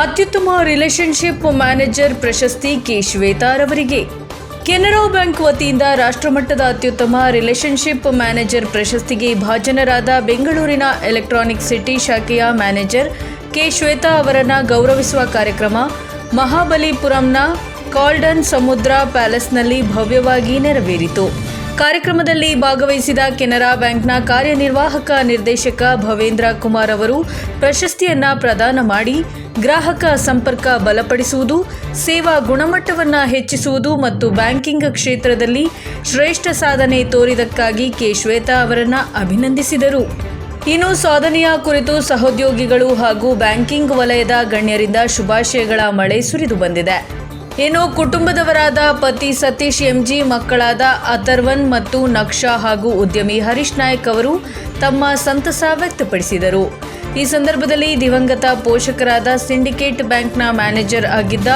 ಅತ್ಯುತ್ತಮ relationship manager ಪ್ರಶಸ್ತಿ K. ಶ್ವೇತಾರವರಿಗೆ ಕೆನರಾ ಬ್ಯಾಂಕ್ ವತಿಯಿಂದ ರಾಷ್ಟ್ರಮಟ್ಟದ ಅತ್ಯುತ್ತಮ ರಿಲೇಶನ್ಶಿಪ್ ಮ್ಯಾನೇಜರ್ ಪ್ರಶಸ್ತಿಗೆ ಭಾಜನರಾದ ಬೆಂಗಳೂರಿನ ಎಲೆಕ್ಟ್ರಾನಿಕ್ ಸಿಟಿ ಶಾಖೆಯ ಮ್ಯಾನೇಜರ್ ಕೆ. ಶ್ವೇತಾ ಅವರನ್ನು ಗೌರವಿಸುವ ಕಾರ್ಯಕ್ರಮ, ಮಹಾಬಲಿಪುರಂನ ಕಾಲ್ಡನ್ ಸಮುದ್ರ ಪ್ಯಾಲೇಸ್ನಲ್ಲಿ ಭವ್ಯವಾಗಿ ನೆರವೇರಿತು. ಕಾರ್ಯಕ್ರಮದಲ್ಲಿ ಭಾಗವಹಿಸಿದ ಕೆನರಾ ಬ್ಯಾಂಕ್ನ ಕಾರ್ಯನಿರ್ವಾಹಕ ನಿರ್ದೇಶಕ ಭವೇಂದ್ರ ಕುಮಾರ್ ಅವರು ಪ್ರಶಸ್ತಿಯನ್ನ ಪ್ರದಾನ ಮಾಡಿ ಗ್ರಾಹಕ ಸಂಪರ್ಕ ಬಲಪಡಿಸುವುದು, ಸೇವಾ ಗುಣಮಟ್ಟವನ್ನು ಹೆಚ್ಚಿಸುವುದು ಮತ್ತು ಬ್ಯಾಂಕಿಂಗ್ ಕ್ಷೇತ್ರದಲ್ಲಿ ಶ್ರೇಷ್ಠ ಸಾಧನೆ ತೋರಿದಕ್ಕಾಗಿ ಕೆ. ಶ್ವೇತಾ ಅವರನ್ನ ಅಭಿನಂದಿಸಿದರು. ಇನ್ನು ಸಾಧನೆಯ ಕುರಿತು ಸಹೋದ್ಯೋಗಿಗಳು ಹಾಗೂ ಬ್ಯಾಂಕಿಂಗ್ ವಲಯದ ಗಣ್ಯರಿಂದ ಶುಭಾಶಯಗಳ ಮಳೆ ಸುರಿದು ಬಂದಿದೆ. ಇನ್ನು ಕುಟುಂಬದವರಾದ ಪತಿ ಸತೀಶ್, ಎಂಜಿ, ಮಕ್ಕಳಾದ ಅಥರ್ವನ್ ಮತ್ತು ನಕ್ಷಾ ಹಾಗೂ ಉದ್ಯಮಿ ಹರೀಶ್ ನಾಯಕ್ ಅವರು ತಮ್ಮ ಸಂತಸ ವ್ಯಕ್ತಪಡಿಸಿದರು. ಈ ಸಂದರ್ಭದಲ್ಲಿ ದಿವಂಗತ ಪೋಷಕರಾದ ಸಿಂಡಿಕೇಟ್ ಬ್ಯಾಂಕ್ನ ಮ್ಯಾನೇಜರ್ ಆಗಿದ್ದ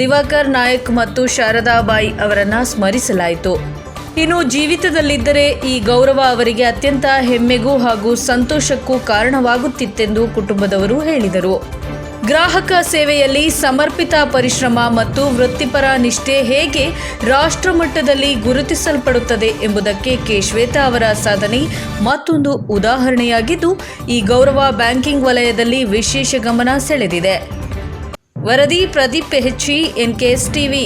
ದಿವಾಕರ್ ನಾಯಕ್ ಮತ್ತು ಶಾರದಾಬಾಯಿ ಅವರನ್ನು ಸ್ಮರಿಸಲಾಯಿತು. ಇನ್ನು ಜೀವಿತದಲ್ಲಿದ್ದರೆ ಈ ಗೌರವ ಅವರಿಗೆ ಅತ್ಯಂತ ಹೆಮ್ಮೆಗೂ ಹಾಗೂ ಸಂತೋಷಕ್ಕೂ ಕಾರಣವಾಗುತ್ತಿತ್ತೆಂದು ಕುಟುಂಬದವರು ಹೇಳಿದರು. ಗ್ರಾಹಕ ಸೇವೆಯಲ್ಲಿ ಸಮರ್ಪಿತ ಪರಿಶ್ರಮ ಮತ್ತು ವೃತ್ತಿಪರ ನಿಷ್ಠೆ ಹೇಗೆ ರಾಷ್ಟ್ರಮಟ್ಟದಲ್ಲಿ ಗುರುತಿಸಲ್ಪಡುತ್ತದೆ ಎಂಬುದಕ್ಕೆ ಕೆ. ಶ್ವೇತಾ ಅವರ ಸಾಧನೆ ಮತ್ತೊಂದು ಉದಾಹರಣೆಯಾಗಿದ್ದು, ಈ ಗೌರವ ಬ್ಯಾಂಕಿಂಗ್ ವಲಯದಲ್ಲಿ ವಿಶೇಷ ಗಮನ ಸೆಳೆದಿದೆ. ವರದಿ ಪ್ರದೀಪ್ ಹೆಚ್ಚಿ ಎನ್ಕೆಎಸ್ ಟಿವಿ